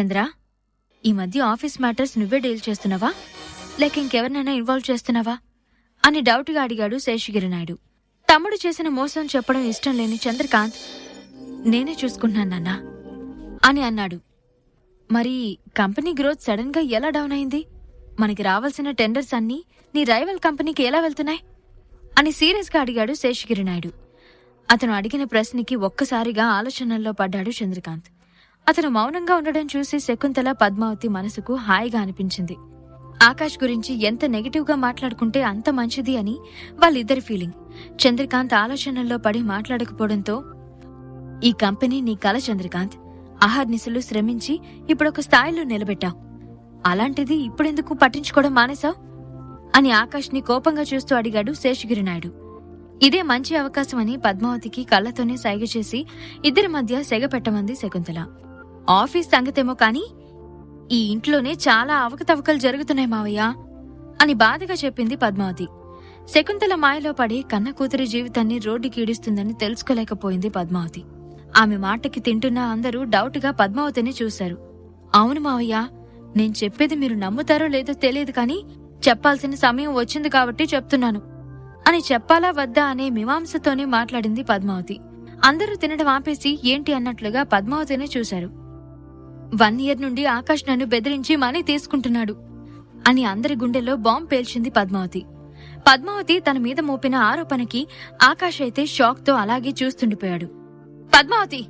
చంద్ర ఈ మధ్య office matters నువ్వే డీల్ చేస్తున్నావా? లేక ఇంకెవరినైనా ఇన్వాల్వ్ చేస్తున్నావా? అని డౌట్గా అడిగాడు శేషగిరి నాయుడు తమ్ముడు చేసిన మోసం చెప్పడం ఇష్టం లేని చంద్రకాంత్ నేనే చూసుకుంటున్నాను నాన్న అని అన్నాడు. మరి కంపెనీ గ్రోత్ సడన్గా ఎలా డౌన్ అయింది? మనకి రావాల్సిన టెండర్స్ అన్నీ నీ రైవల్ కంపెనీకి ఎలా వెళ్తున్నాయి? అని సీరియస్గా అడిగాడు శేషగిరి నాయుడు అతను అడిగిన ప్రశ్నకి ఒక్కసారిగా ఆలోచనల్లో పడ్డాడు చంద్రకాంత్. అతను మౌనంగా ఉండడం చూసి శకుంతల పద్మావతి మనసుకు హాయిగా అనిపించింది. ఆకాష్ గురించి ఎంత నెగిటివ్గా మాట్లాడుకుంటే అంత మంచిది అని వాళ్ళిద్దరి ఫీలింగ్. చంద్రకాంత్ ఆలోచనల్లో పడి మాట్లాడకపోవడంతో ఈ కంపెనీ నీ కల చంద్రకాంత్. అహర్నిశలు శ్రమించి ఇప్పుడొక స్థాయిలో నిలబెట్టావు. అలాంటిది ఇప్పుడెందుకు పట్టించుకోవడం మానేశావు? అని ఆకాష్ని కోపంగా చూస్తూ అడిగాడు శేషగిరి నాయుడు ఇదే మంచి అవకాశమని పద్మావతికి కళ్ళతోనే సైగ చేసి ఇద్దరి మధ్య సెగ పెట్టమంది శకుంతల. ఆఫీస్ సంగతేమో కానీ ఈ ఇంట్లోనే చాలా అవకతవకలు జరుగుతున్నాయి మావయ్య అని బాధగా చెప్పింది పద్మావతి. శకుంతల మాయలో పడి కన్న కూతురి జీవితాన్ని రోడ్డుకి ఈడుస్తుందని తెలుసుకోలేకపోయింది పద్మావతి. ఆమె మాటకి తింటున్న అందరూ డౌట్గా పద్మావతిని చూశారు. అవును మావయ్య నేను చెప్పేది మీరు నమ్ముతారో లేదో తెలియదు కానీ చెప్పాల్సిన సమయం వచ్చింది కాబట్టి చెప్తున్నాను. అని చెప్పాలా వద్దా అనే మీమాంసతోనే మాట్లాడింది పద్మావతి. అందరూ తినడం ఆపేసి ఏంటి అన్నట్లుగా పద్మావతిని చూశారు. వన్ ఇయర్ నుండి ఆకాష్ నన్ను బెదిరించి మనీ తీసుకుంటున్నాడు అని అందరి గుండెల్లో బాంబ్ పేల్చింది పద్మావతి. పద్మావతి తన మీద మోపిన ఆరోపణకి ఆకాష్ అయితే షాక్తో అలాగే చూస్తుండిపోయాడు. పద్మావతి!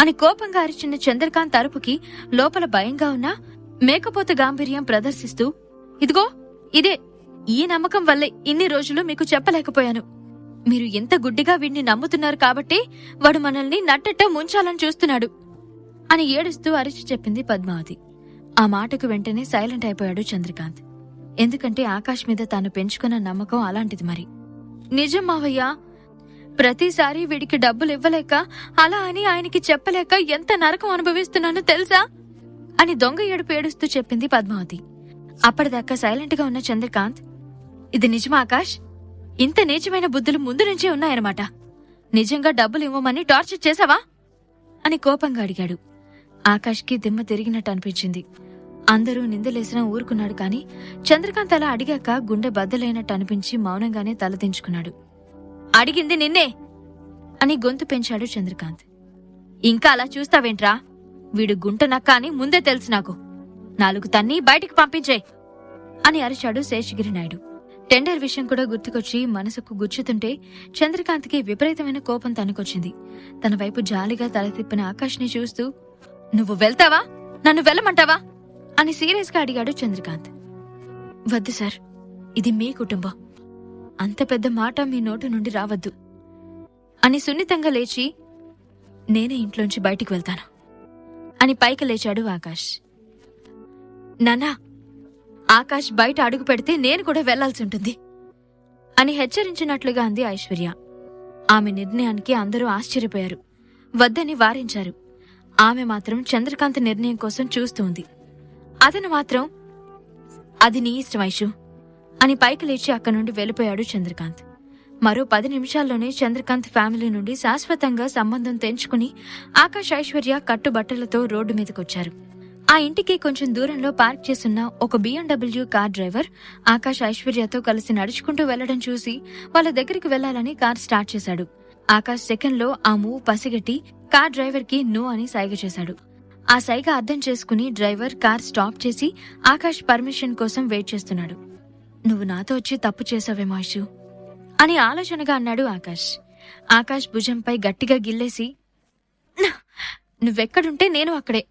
అని కోపంగా అరిచిన చంద్రకాంత్ అరుపుకి లోపల భయంగా ఉన్నా మేకపోత గాంభీర్యం ప్రదర్శిస్తూ ఇదిగో ఇదే ఈ నమ్మకం వల్లే ఇన్ని రోజులు మీకు చెప్పలేకపోయాను. మీరు ఎంత గుడ్డిగా వీణ్ణి నమ్ముతున్నారు కాబట్టి వాడు మనల్ని నట్టట్ట ముంచాలని చూస్తున్నాడు. అని ఏడుస్తూ అరిచి చెప్పింది పద్మావతి. ఆ మాటకు వెంటనే సైలెంట్ అయిపోయాడు చంద్రకాంత్. ఎందుకంటే ఆకాష్ మీద తాను పెంచుకున్న నమ్మకం అలాంటిది మరి. నిజం మావయ్యా ప్రతిసారి వీడికి డబ్బులు ఇవ్వలేక అలా అని ఆయనకి చెప్పలేక ఎంత నరకం అనుభవిస్తున్నానో తెలుసా? అని దొంగ ఏడుపు ఏడుస్తూ చెప్పింది పద్మావతి. అప్పటిదాకా సైలెంట్గా ఉన్న చంద్రకాంత్ ఇది నిజమా ఆకాష్? ఇంత నీచమైన బుద్ధులు ముందు నుంచే ఉన్నాయన్నమాట. నిజంగా డబ్బులు ఇవ్వమని టార్చర్ చేసావా? అని కోపంగా అడిగాడు. ఆకాష్కి దిమ్మ తిరిగినట్టు అనిపించింది. అందరూ నిందలేసినా ఊరుకున్నాడు కాని చంద్రకాంత్ అలా అడిగాక గుండె బద్దలైనట్టు అనిపించి మౌనంగానే తలదించుకున్నాడు అడిగింది నిన్నే! అని గొంతు పెంచాడు చంద్రకాంత్. ఇంకా అలా చూస్తావేంట్రా? వీడు గుంట నక్క అని ముందే తెలుసు నాకు. నాలుగు తన్ని బయటికి పంపించే అని అరిచాడు శేషగిరి నాయుడు. టెండర్ విషయం కూడా గుర్తుకొచ్చి మనసుకు గుచ్చుతుంటే చంద్రకాంత్కి విపరీతమైన కోపం తనకొచ్చింది తన వైపు జాలిగా తల తిప్పిన ఆకాష్ని చూస్తూ నువ్వు వెళ్తావా? నన్ను వెళ్ళమంటావా? అని సీరియస్గా అడిగాడు చంద్రకాంత్. వద్దు సార్ ఇది మీ కుటుంబం. అంత పెద్ద మాట మీ నోటు నుండి రావద్దు. అని సున్నితంగా లేచి నేనే ఇంట్లోంచి బయటికి వెళ్తాను అని పైకి లేచాడు ఆకాష్. నానా ఆకాష్ బయట అడుగు పెడితే నేను కూడా వెళ్ళాల్సి ఉంటుంది అని హెచ్చరించినట్లుగా అంది ఐశ్వర్య. ఆమె నిర్ణయానికి అందరూ ఆశ్చర్యపోయారు. వద్దని వారించారు. ఆమె మాత్రం చంద్రకాంత్ నిర్ణయం కోసం చూస్తూ ఉంది అతను మాత్రం అది నీ ఇష్టం ఐషు అని పైకి లేచి అక్కడి నుండి వెళ్ళిపోయాడు చంద్రకాంత్. మరో పది నిమిషాల్లోనే చంద్రకాంత్ ఫ్యామిలీ నుండి శాశ్వతంగా సంబంధం తెంచుకుని ఆకాష్ ఐశ్వర్య కట్టుబట్టలతో రోడ్డు మీదకొచ్చారు. ఆ ఇంటికి కొంచెం దూరంలో పార్క్ చేసున్న ఒక బిఎండబ్ల్యూ కార్ డ్రైవర్ ఆకాష్ ఐశ్వర్యతో కలిసి నడుచుకుంటూ వెళ్ళడం చూసి వాళ్ళ దగ్గరికి వెళ్ళాలని కార్ స్టార్ట్ చేశాడు. ఆకాష్ సెకండ్లో ఆ మూవ్ పసిగట్టి కార్ డ్రైవర్కి నో అని సైగ చేశాడు. ఆ సైగ అర్థం చేసుకుని డ్రైవర్ కార్ స్టాప్ చేసి ఆకాష్ పర్మిషన్ కోసం వెయిట్ చేస్తున్నాడు. నువ్వు నాతో వచ్చి తప్పు చేసావేమో ఐషు అని ఆలోచనగా అన్నాడు ఆకాష్. ఆకాష్ భుజంపై గట్టిగా గిల్లేసి "నా- నువ్వెక్కడుంటే నేను అక్కడే.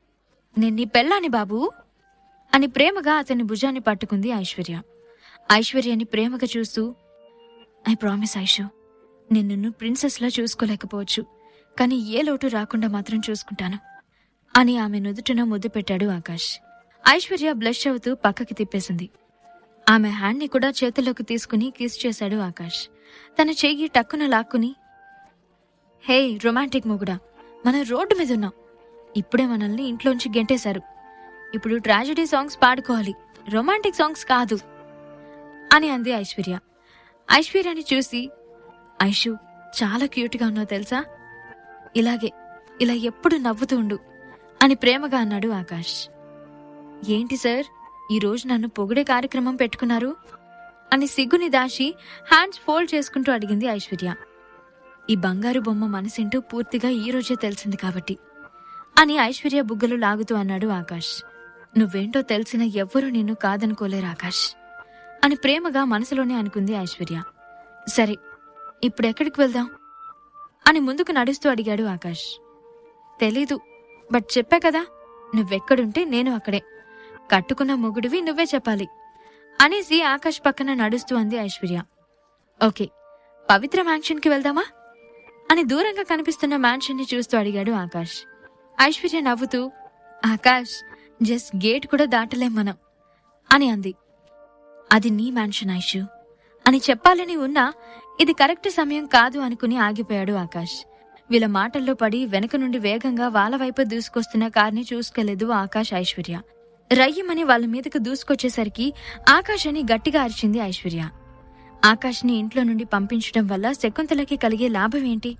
నేను నీ పెళ్ళాని బాబూ అని ప్రేమగా అతని భుజాన్ని పట్టుకుంది ఐశ్వర్య. ఐశ్వర్యని ప్రేమగా చూస్తూ ఐ ప్రామిస్ ఐషు నేను నిన్ను ప్రిన్సెస్లా చూసుకోలేకపోవచ్చు. కానీ ఏ లోటు రాకుండా మాత్రం చూసుకుంటాను. అని ఆమె నుదుటిన ముద్దు పెట్టాడు ఆకాష్. ఐశ్వర్య బ్లష్ అవుతూ పక్కకి తిప్పేసింది. ఆమె హ్యాండ్ని కూడా చేతుల్లోకి తీసుకుని కిస్ చేశాడు ఆకాష్. తన చెయ్యి టక్కున లాక్కుని హే రొమాంటిక్ మొగుడా మనం రోడ్డు మీద ఉన్నాం. ఇప్పుడే మనల్ని ఇంట్లోంచి గెంటేశారు. ఇప్పుడు ట్రాజడీ సాంగ్స్ పాడుకోవాలి. రొమాంటిక్ సాంగ్స్ కాదు. అని అంది ఐశ్వర్య. ఐశ్వర్యని చూసి ఐషు చాలా క్యూట్గా ఉన్నావు తెలుసా? ఇలాగే ఇలా ఎప్పుడు నవ్వుతూ ఉండు అని ప్రేమగా అన్నాడు ఆకాష్. ఏంటి సార్ ఈరోజు నన్ను పొగిడే కార్యక్రమం పెట్టుకున్నారు? అని సిగ్గుని దాచి హ్యాండ్స్ ఫోల్డ్ చేసుకుంటూ అడిగింది ఐశ్వర్య. ఈ బంగారు బొమ్మ మనసింటూ పూర్తిగా ఈ రోజే తెలిసింది కాబట్టి అని ఐశ్వర్య బుగ్గలు లాగుతూ అన్నాడు ఆకాష్. నువ్వేంటో తెలిసిన ఎవ్వరూ నిన్ను కాదనుకోలేరు ఆకాష్ అని ప్రేమగా మనసులోనే అనుకుంది ఐశ్వర్య. సరే ఇప్పుడు ఎక్కడికి వెళ్దాం? అని ముందుకు నడుస్తూ అడిగాడు ఆకాష్. తెలీదు బట్ చెప్పా కదా నువ్వెక్కడుంటే నేను అక్కడే. కట్టుకున్న మొగుడివి నువ్వే చెప్పాలి అనేసి ఆకాష్ పక్కన నడుస్తూ అంది ఐశ్వర్య. ఓకే పవిత్ర మ్యాన్షన్కి వెళ్దామా? అని దూరంగా కనిపిస్తున్న మ్యాన్షన్ని చూస్తూ అడిగాడు ఆకాష్. ఐశ్వర్య నవ్వుతూ ఆకాష్ జస్ట్ గేట్ కూడా దాటలేం మనం అని అంది. అది నీ మ్యాన్షన్ ఐషు అని చెప్పాలని ఉన్నా ఇది కరెక్ట్ సమయం కాదు అనుకుని ఆగిపోయాడు ఆకాష్. వీళ్ళ మాటల్లో పడి వెనక నుండి వేగంగా వాళ్ళ వైపు దూసుకొస్తున్న కార్ని చూసుకోలేదు ఆకాష్ ఐశ్వర్య. రయ్యమని వాళ్ళ మీదకు దూసుకొచ్చేసరికి ఆకాష్ అని గట్టిగా అరిచింది ఐశ్వర్య. ఆకాష్ని ఇంట్లో నుండి పంపించడం వల్ల శకుంతలకి కలిగే లాభం ఏంటి?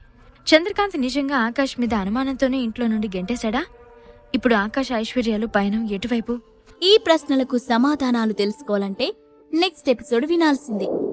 చంద్రకాంత్ నిజంగా ఆకాష్ మీద అనుమానంతోనే ఇంట్లో నుండి గెంటేశాడా? ఇప్పుడు ఆకాష్ ఐశ్వర్యాలు పయనం ఎటువైపు? ఈ ప్రశ్నలకు సమాధానాలు తెలుసుకోవాలంటే నెక్స్ట్ ఎపిసోడ్ వినాల్సిందే.